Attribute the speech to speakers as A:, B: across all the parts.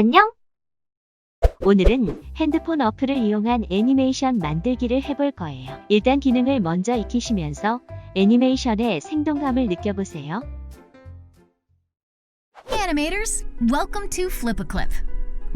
A: 안녕? 오늘은 핸드폰 어플을 이용한 애니메이션 만들기를 해볼 거예요. 일단 기능을 먼저 익히시면서 애니메이션의 생동감을 느껴보세요.
B: Hey animators, welcome to Flip a Clip.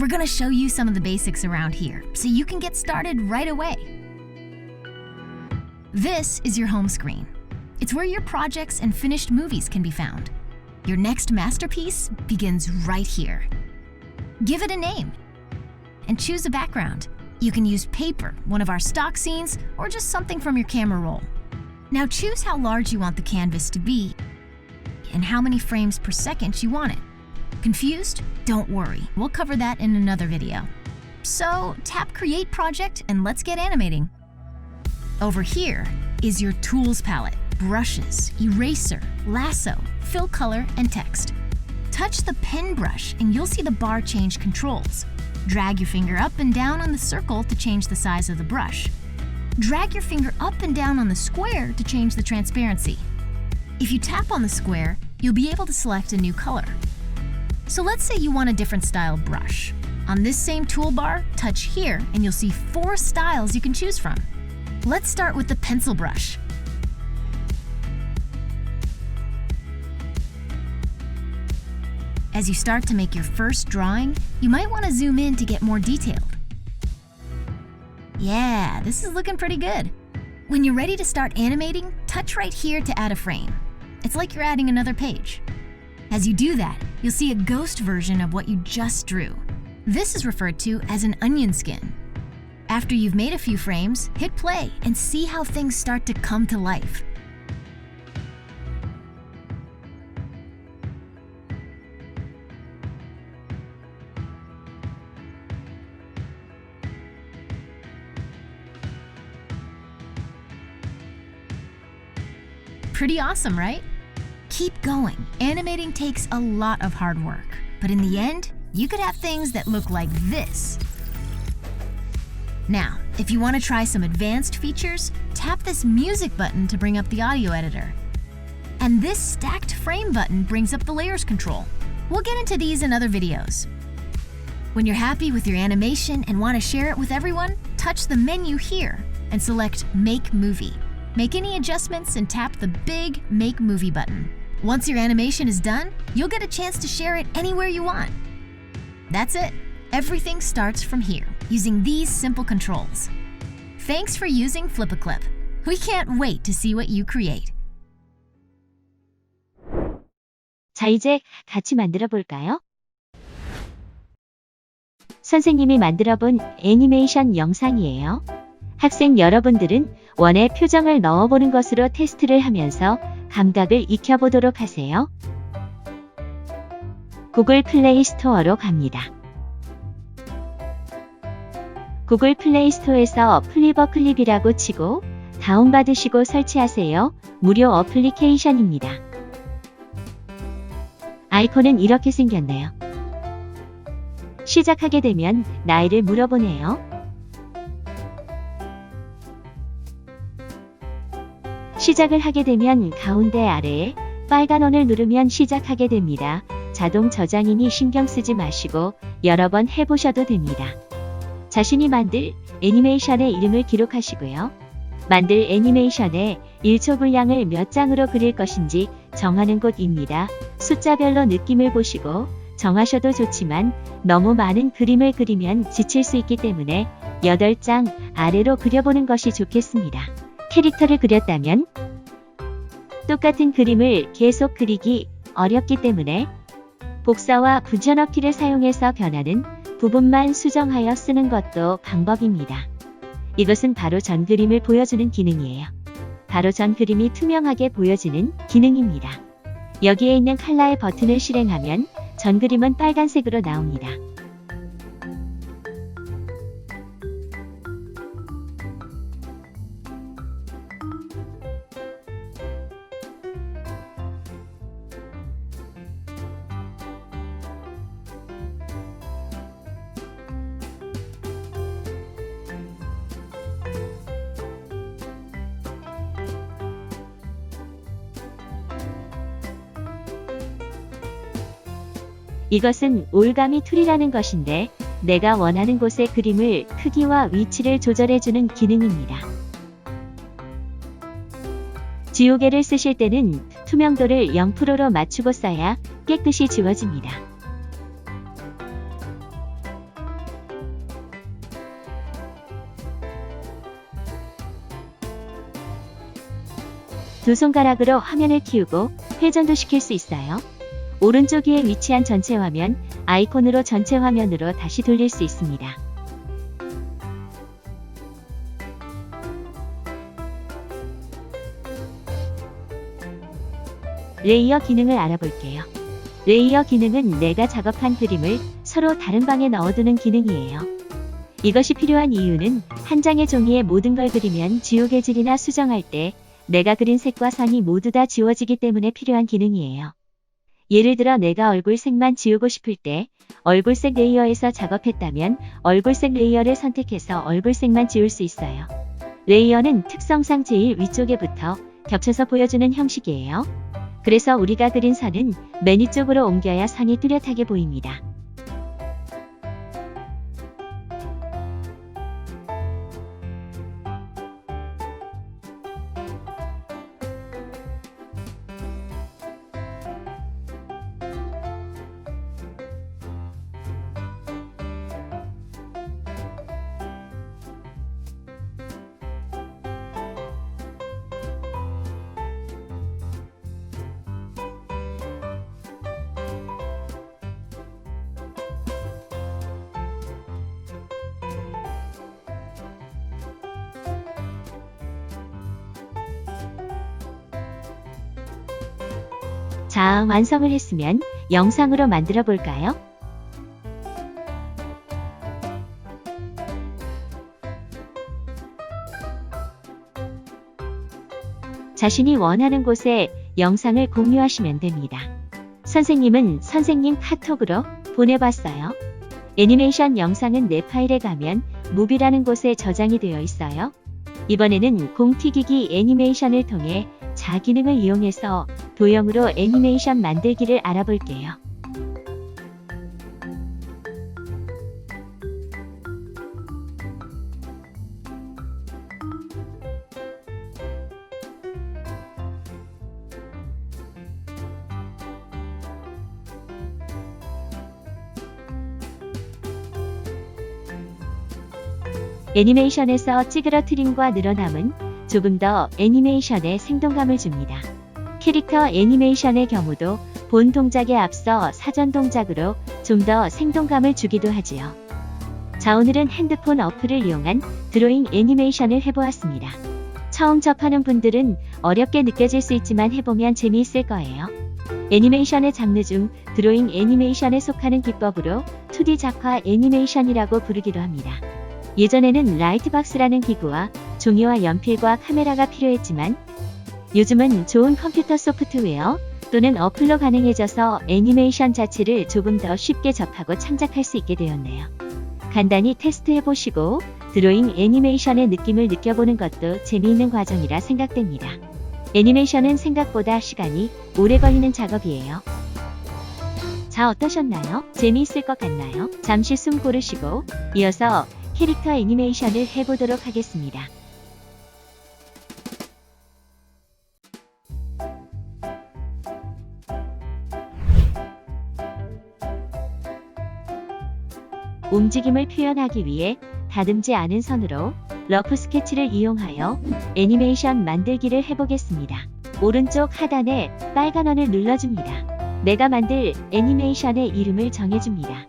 B: We're gonna show you some of the basics around here so you can get started right away. This is your home screen. It's where your projects and finished movies can be found. Your next masterpiece begins right here. Give it a name and choose a background. You can use paper, one of our stock scenes, or just something from your camera roll. Now choose how large you want the canvas to be and how many frames per second you want it. Confused? Don't worry, we'll cover that in another video. So tap Create Project and let's get animating. Over here is your Tools palette, brushes, eraser, lasso, fill color, and text. Touch the pen brush and you'll see the bar change controls. Drag your finger up and down on the circle to change the size of the brush. Drag your finger up and down on the square to change the transparency. If you tap on the square, you'll be able to select a new color. So let's say you want a different style brush. On this same toolbar, touch here and you'll see four styles you can choose from. Let's start with the pencil brush. As you start to make your first drawing, you might want to zoom in to get more detailed. Yeah, this is looking pretty good. When you're ready to start animating, touch right here to add a frame. It's like you're adding another page. As you do that, you'll see a ghost version of what you just drew. This is referred to as an onion skin. After you've made a few frames, hit play and see how things start to come to life. Pretty awesome, right? Keep going. Animating takes a lot of hard work, but in the end, you could have things that look like this. Now, if you want to try some advanced features, tap this music button to bring up the audio editor. And this stacked frame button brings up the layers control. We'll get into these in other videos. When you're happy with your animation and want to share it with everyone, touch the menu here and select Make Movie. Make any adjustments and tap the big Make Movie button. Once your animation is done, you'll get a chance to share it anywhere you want. That's it. Everything starts from here using these simple controls. Thanks for using Flip-A-Clip. We can't wait to see what you create.
A: 자, 이제 같이 만들어 볼까요? 선생님이 만들어 본 애니메이션 영상이에요. 학생 여러분들은 원의 표정을 넣어보는 것으로 테스트를 하면서 감각을 익혀보도록 하세요. 구글 플레이 스토어로 갑니다. 구글 플레이 스토어에서 플리버 클립이라고 치고 다운받으시고 설치하세요. 무료 어플리케이션입니다. 아이콘은 이렇게 생겼네요. 시작하게 되면 나이를 물어보네요. 시작을 하게 되면 가운데 아래에 빨간 원을 누르면 시작하게 됩니다. 자동 저장이니 신경 쓰지 마시고 여러 번 해보셔도 됩니다. 자신이 만들 애니메이션의 이름을 기록하시고요. 만들 애니메이션의 1초 분량을 몇 장으로 그릴 것인지 정하는 곳입니다. 숫자별로 느낌을 보시고 정하셔도 좋지만 너무 많은 그림을 그리면 지칠 수 있기 때문에 8장 아래로 그려보는 것이 좋겠습니다. 캐릭터를 그렸다면 똑같은 그림을 계속 그리기 어렵기 때문에 복사와 붙여넣기를 사용해서 변하는 부분만 수정하여 쓰는 것도 방법입니다. 이것은 바로 전 그림을 보여주는 기능이에요. 바로 전 그림이 투명하게 보여지는 기능입니다. 여기에 있는 칼라의 버튼을 실행하면 전 그림은 빨간색으로 나옵니다. 이것은 올가미 툴이라는 것인데 내가 원하는 곳의 그림을 크기와 위치를 조절해주는 기능입니다. 지우개를 쓰실 때는 투명도를 0%로 맞추고 써야 깨끗이 지워집니다. 두 손가락으로 화면을 키우고 회전도 시킬 수 있어요. 오른쪽 위에 위치한 전체 화면, 아이콘으로 전체 화면으로 다시 돌릴 수 있습니다. 레이어 기능을 알아볼게요. 레이어 기능은 내가 작업한 그림을 서로 다른 방에 넣어두는 기능이에요. 이것이 필요한 이유는 한 장의 종이에 모든 걸 그리면 지우개질이나 수정할 때 내가 그린 색과 선이 모두 다 지워지기 때문에 필요한 기능이에요. 예를 들어 내가 얼굴색만 지우고 싶을 때 얼굴색 레이어에서 작업했다면 얼굴색 레이어를 선택해서 얼굴색만 지울 수 있어요. 레이어는 특성상 제일 위쪽에 붙어 겹쳐서 보여주는 형식이에요. 그래서 우리가 그린 선은 맨 위쪽으로 옮겨야 선이 뚜렷하게 보입니다. 자, 완성을 했으면 영상으로 만들어 볼까요? 자신이 원하는 곳에 영상을 공유하시면 됩니다. 선생님은 선생님 카톡으로 보내봤어요. 애니메이션 영상은 내 파일에 가면 무비라는 곳에 저장이 되어 있어요. 이번에는 공튀기기 애니메이션을 통해 자기능을 이용해서 도형으로 애니메이션 만들기를 알아볼게요. 애니메이션에서 찌그러트림과 늘어남은 조금 더 애니메이션에 생동감을 줍니다. 캐릭터 애니메이션의 경우도 본 동작에 앞서 사전 동작으로 좀 더 생동감을 주기도 하지요. 자, 오늘은 핸드폰 어플을 이용한 드로잉 애니메이션을 해보았습니다. 처음 접하는 분들은 어렵게 느껴질 수 있지만 해보면 재미있을 거예요. 애니메이션의 장르 중 드로잉 애니메이션에 속하는 기법으로 2D 작화 애니메이션이라고 부르기도 합니다. 예전에는 라이트박스라는 기구와 종이와 연필과 카메라가 필요했지만 요즘은 좋은 컴퓨터 소프트웨어 또는 어플로 가능해져서 애니메이션 자체를 조금 더 쉽게 접하고 창작할 수 있게 되었네요. 간단히 테스트해 보시고 드로잉 애니메이션의 느낌을 느껴보는 것도 재미있는 과정이라 생각됩니다. 애니메이션은 생각보다 시간이 오래 걸리는 작업이에요. 자, 어떠셨나요? 재미있을 것 같나요? 잠시 숨 고르시고 이어서 캐릭터 애니메이션을 해보도록 하겠습니다. 움직임을 표현하기 위해 다듬지 않은 선으로 러프 스케치를 이용하여 애니메이션 만들기를 해보겠습니다. 오른쪽 하단에 빨간 원을 눌러줍니다. 내가 만들 애니메이션의 이름을 정해줍니다.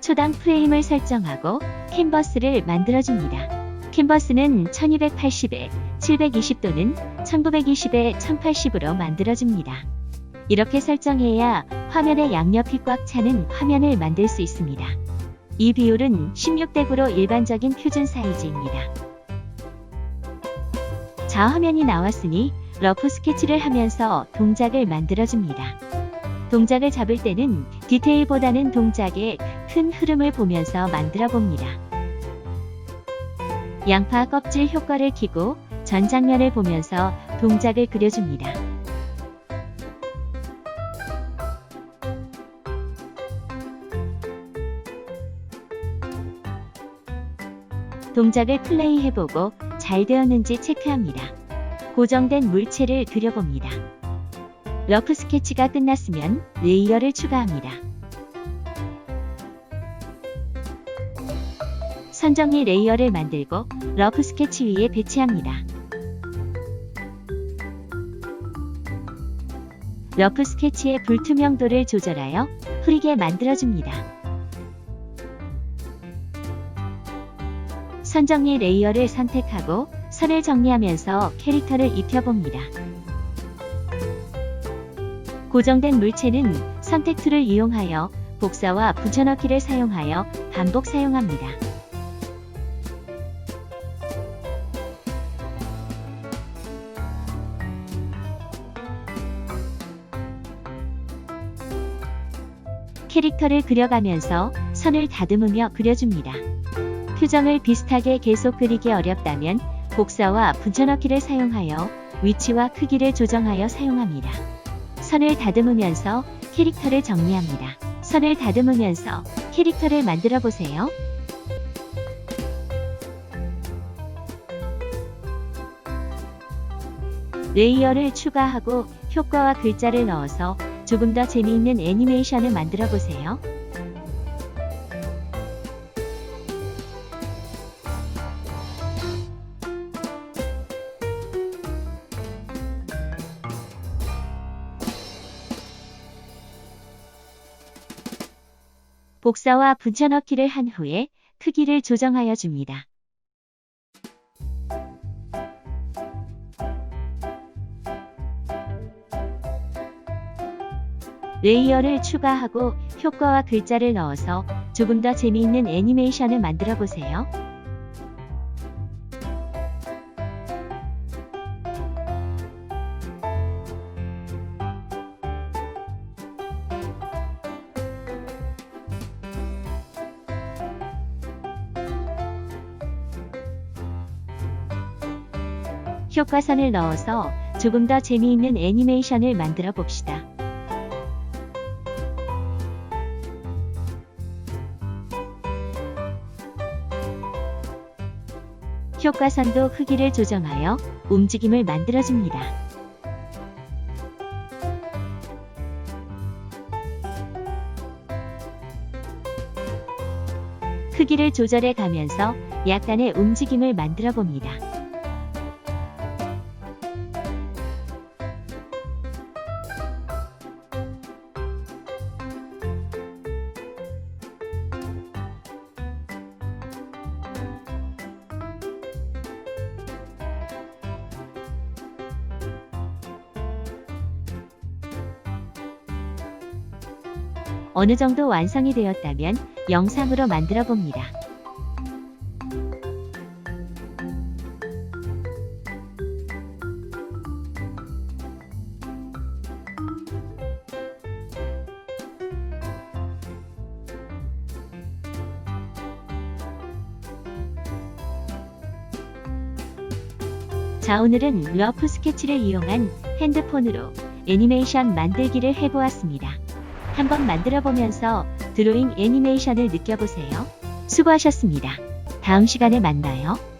A: 초당 프레임을 설정하고 캔버스를 만들어줍니다. 캔버스는 1280에 720 또는 1920에 1080으로 만들어줍니다. 이렇게 설정해야 화면의 양옆이 꽉 차는 화면을 만들 수 있습니다. 이 비율은 16대 9로 일반적인 표준 사이즈입니다. 자, 화면이 나왔으니 러프 스케치를 하면서 동작을 만들어줍니다. 동작을 잡을 때는 디테일보다는 동작의 큰 흐름을 보면서 만들어 봅니다. 양파 껍질 효과를 키고 전 장면을 보면서 동작을 그려줍니다. 동작을 플레이해보고 잘 되었는지 체크합니다. 고정된 물체를 그려봅니다. 러프 스케치가 끝났으면 레이어를 추가합니다. 선정리 레이어를 만들고 러프 스케치 위에 배치합니다. 러프 스케치의 불투명도를 조절하여 흐리게 만들어줍니다. 선정리 레이어를 선택하고 선을 정리하면서 캐릭터를 입혀봅니다. 고정된 물체는 선택 툴을 이용하여 복사와 붙여넣기를 사용하여 반복 사용합니다. 캐릭터를 그려가면서 선을 다듬으며 그려줍니다. 표정을 비슷하게 계속 그리기 어렵다면 복사와 붙여넣기를 사용하여 위치와 크기를 조정하여 사용합니다. 선을 다듬으면서 캐릭터를 정리합니다. 선을 다듬으면서 캐릭터를 만들어 보세요. 레이어를 추가하고 효과와 글자를 넣어서 조금 더 재미있는 애니메이션을 만들어 보세요. 복사와 붙여넣기를 한 후에 크기를 조정하여 줍니다. 레이어를 추가하고 효과와 글자를 넣어서 조금 더 재미있는 애니메이션을 만들어 보세요. 효과선을 넣어서 조금 더 재미있는 애니메이션을 만들어 봅시다. 효과선도 크기를 조정하여 움직임을 만들어줍니다. 크기를 조절해 가면서 약간의 움직임을 만들어 봅니다. 어느 정도 완성이 되었다면 영상으로 만들어 봅니다. 자, 오늘은 러프 스케치를 이용한 핸드폰으로 애니메이션 만들기를 해보았습니다. 한번 만들어 보면서 드로잉 애니메이션을 느껴보세요. 수고하셨습니다. 다음 시간에 만나요.